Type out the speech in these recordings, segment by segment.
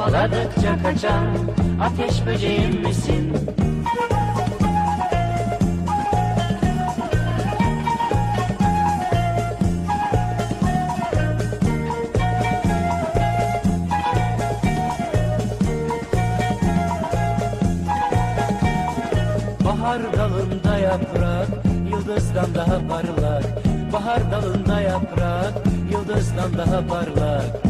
Kovaladıkça kaçan ateş böceğim misin? Bahar dalında yaprak, yıldızdan daha parlak. Bahar dalında yaprak, yıldızdan daha parlak.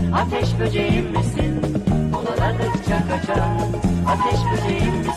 Ateş böceğim misin? Ulalardıkça kaçan ateş böceğim misin?